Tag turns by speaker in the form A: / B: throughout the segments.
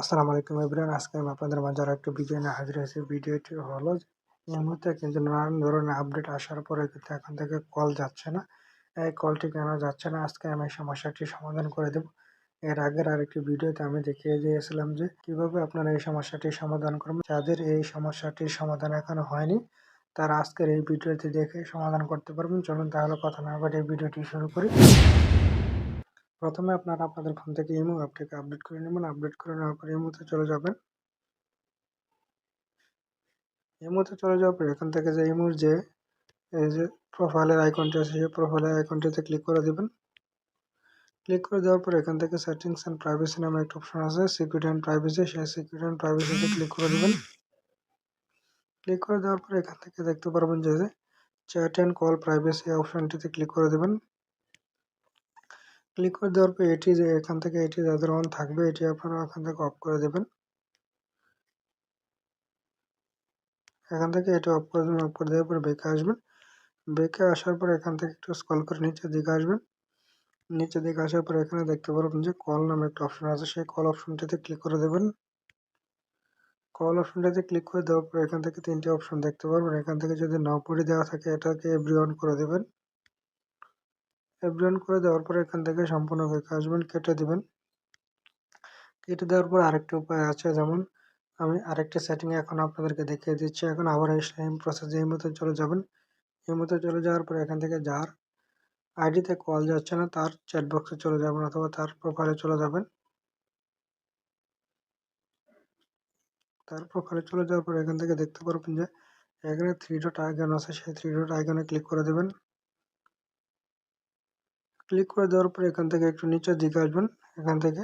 A: আসসালামু আলাইকুম এভরিওয়ান। আজকে আমি আপনাদের মাঝে আরও একটা ভিডিও নিয়ে হাজির হয়েছি। ভিডিওটি হলো এই মুহূর্তে কিন্তু নানান ধরনের আপডেট আসার পরে কিন্তু এখন থেকে কল যাচ্ছে না। এই কলটি কেন যাচ্ছে না? আজকে আমি এই সমস্যাটি সমাধান করে দেব। এর আগের আরেকটি ভিডিওতে আমি দেখিয়ে দিয়েছিলাম যে কীভাবে আপনারা এই সমস্যাটি সমাধান করবেন। যাদের এই সমস্যাটির সমাধান এখনও হয়নি, তারা আজকের এই ভিডিওটি দেখে সমাধান করতে পারবেন। চলুন তাহলে কথা না এই ভিডিওটি শুরু করি। প্রথমে আপনারা আপনাদের ফোন থেকে ইমো অ্যাপটিকে আপডেট করে নেবেন। আপডেট করে নেওয়ার পর ইমোতে চলে যাবেন। ইমোতে চলে যাওয়ার পর এখান থেকে যে ইমোর যে, এই যে প্রোফাইলের আইকনটি আছে, সেই প্রোফাইলের আইকনটিতে ক্লিক করে দেবেন। ক্লিক করে দেওয়ার পর এখান থেকে সেটিংস অ্যান্ড প্রাইভেসি নামে একটা অপশন আছে সিকিউরিটি অ্যান্ড প্রাইভেসি সেই সিকিউরিটি অ্যান্ড প্রাইভেসিতে ক্লিক করে দেবেন। ক্লিক করে দেওয়ার পর এখান থেকে দেখতে পারবেন যে চ্যাট অ্যান্ড কল প্রাইভেসি অপশনটিতে ক্লিক করে দেবেন। ক্লিক করে দেওয়ার পর এটি যে এখান থেকে এটি যাদের অন থাকবে, এটি আপনারা এখান থেকে অফ করে দেবেন। এখান থেকে এটি অফ করে দেবেন অফ করে দেওয়ার পরে বেঁকে আসবেন। বেঁকে আসার পর এখান থেকে একটু স্কল করে নিচের দিকে আসবেন। নিচের দিকে আসার পর এখানে দেখতে পারবেন যে কল নামে একটা অপশন আছে, সেই কল অপশনটিতে ক্লিক করে দেবেন। কল অপশনটাতে ক্লিক করে দেওয়ার পর এখান থেকে তিনটি অপশন দেখতে পারবেন। এখান থেকে যদি নাও পড়ে দেওয়া থাকে, এটাকে এভরি অন করে দেবেন। এভরি করে দেওয়ার পর এখান থেকে সম্পূর্ণ বেঁকে আসবেন কেটে দেবেন। কেটে দেওয়ার পর আরেকটি উপায় আছে। যেমন আমি আরেকটি সেটিং এখন আপনাদেরকে দেখিয়ে দিচ্ছি। এখন আবার এই সেম প্রসেস এই মতো চলে যাবেন। এই মতো চলে যাওয়ার পর এখান থেকে যার আইডিতে কল যাচ্ছে না, তার চ্যাট বক্সে চলে যাবেন অথবা তার প্রোফাইলে চলে যাবেন। তার প্রোফাইলে চলে যাওয়ার পর এখান থেকে দেখতে পারবেন যে এখানে থ্রি ডট আইকন আছে। সেই থ্রি ডট আইকনে ক্লিক করে দেবেন। ক্লিক করে দেওয়ার পর এখান থেকে একটু নিচের দিকে আসবেন। এখান থেকে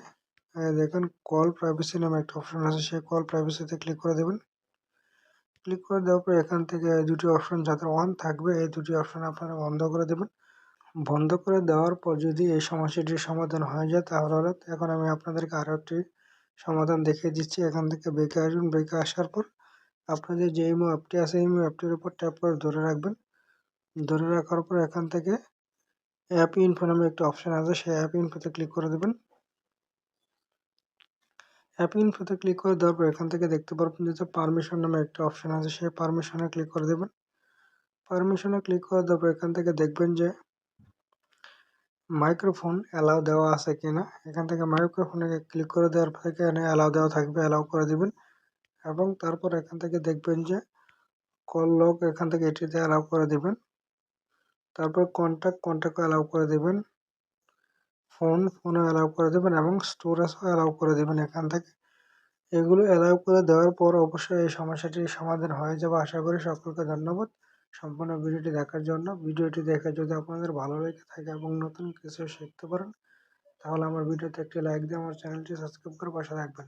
A: দেখেন কল প্রাইভেসি নামে একটা অপশন আছে, সেই কল প্রাইভেসিতে ক্লিক করে দেবেন। ক্লিক করে দেওয়ার পর এখান থেকে দুটি অপশন যাদের অন থাকবে, এই দুটি অপশন আপনারা বন্ধ করে দেবেন। বন্ধ করে দেওয়ার পর যদি এই সমস্যাটির সমাধান হয়ে যায়, তাহলে এখন আমি আপনাদেরকে আরও একটি সমাধান দেখিয়ে দিচ্ছি। এখান থেকে বেঁকে আসবেন। বেঁকে আসার পর আপনাদের যে ইমো অ্যাপটি আছে ইমো অ্যাপটির উপর ট্যাপ করে ধরে রাখবেন। ধরে রাখার পর এখান থেকে অ্যাপ ইনফো নামে একটা অপশান আছে, সেই অ্যাপ ইনফোতে ক্লিক করে দেবেন। অ্যাপ ইনফোতে ক্লিক করে দেওয়ার পর এখান থেকে দেখতে পারবেন যে পারমিশন নামে একটা অপশান আছে, সেই পারমিশনে ক্লিক করে দেবেন। পারমিশনে ক্লিক করে দেওয়ার পর এখান থেকে দেখবেন যে মাইক্রোফোন অ্যালাউ দেওয়া আছে কিনা। এখান থেকে মাইক্রোফোনে ক্লিক করে দেওয়ার পর এখানে অ্যালাউ দেওয়া থাকবে অ্যালাউ করে দেবেন। এবং তারপর এখান থেকে দেখবেন যে কল লগ এখান থেকে এটিতে অ্যালাউ করে দেবেন। তারপর কন্ট্যাক্ট কন্ট্যাক্ট অ্যালাউ করে দেবেন। ফোন ফোনও অ্যালাউ করে দেবেন এবং স্টোরেজও অ্যালাউ করে দেবেন এখান থেকে। এগুলো অ্যালাউ করে দেওয়ার পর অবশ্যই এই সমস্যাটির সমাধান হয়ে যাবে। আশা করি সকলকে ধন্যবাদ। সম্পূর্ণ ভিডিওটি দেখার জন্য। ভিডিওটি দেখে যদি আপনাদের ভালো লেগে থাকে এবং নতুন কিছু শিখতে পারেন, তাহলে আমার ভিডিওতে একটি লাইক দিয়ে আমার চ্যানেলটি সাবস্ক্রাইব করে পাশে রাখবেন